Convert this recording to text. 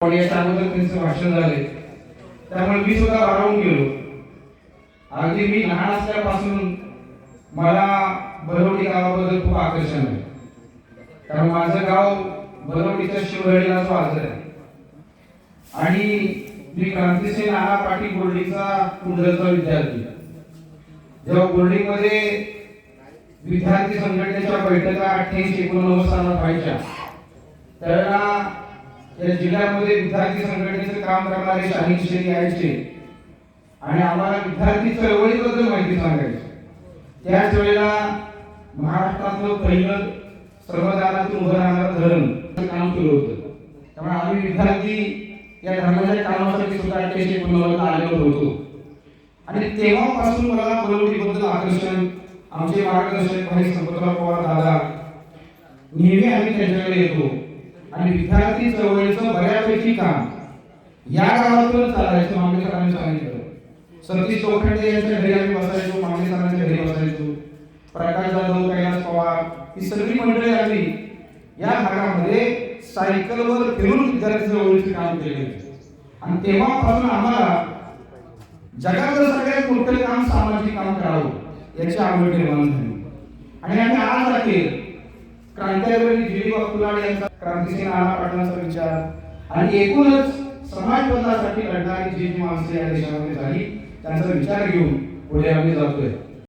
पण याच्या अगोदर त्यांचं भाषण झाले. त्यामुळे मी सुद्धा भारावून गेलो. अगदी मी लहान असल्यापासून मला बलवडी गावाबद्दल खूप आकर्षण आहे. कारण माझं गाव बलवडीच्या शिवहळीला जो आहे. आणि मी क्रांतिसिंह नाना पाटील बोर्डिंगचा कुंडलचा विद्यार्थी. जेव्हा बोर्डिंगमध्ये विद्यार्थी संघटनेच्या बैठका अठ्ठ्याऐंशी एकोणनव्वद सालात व्हायच्या त्यावेळेला या जिल्ह्यामध्ये विद्यार्थी संघटनेचं काम करणारे शाहीर यायचे आणि आम्हाला विद्यार्थी चळवळीबद्दल माहिती सांगायची. त्याच वेळेला महाराष्ट्रातलं पहिलं श्रमदानातून उभं राहणारं धरण काम केलं होतं. त्यामुळे आम्ही विद्यार्थी या धर्माच्या कामासाठी सुद्धा अठ्ठ्याऐंशी एकोणनव्वदला आलेलो होतो. आणि तेव्हापासून मला बलवडीबद्दल आकर्षण आमचे मार्गदर्शक भाई संपतराव पवार दादा नेहमी आम्ही त्यांच्याकडे येतो. आणि विद्यार्थी चळवळीचं बऱ्यापैकी काम. या गावातून चालायचं मांगलेकरांनी सांगितलं. सतीश चौखंडे यांच्या घरी आम्ही बसायचो मांगलेकरांच्या घरी बसायचो. प्रकाश जाधव कैलास पवार ही सगळी मंडळी आम्ही या भागामध्ये सायकलवर फिरून विद्यार्थी चळवळीचे काम केले आणि तेव्हापासून आम्हाला जगातलं सगळ्यात मोठं काम सामाजिक काम करावं याची आवड निर्माण झाली. आणि आम्ही आज अखेर क्रांतिवीर जीवा फुलाड यांचा क्रांतिसिंह नाना पाटलांचा विचार आणि एकूणच समाज बदलासाठी लढणारी जी जी माणसं या देशामध्ये झाली त्यांचा विचार घेऊन पुढे आम्ही जातोय.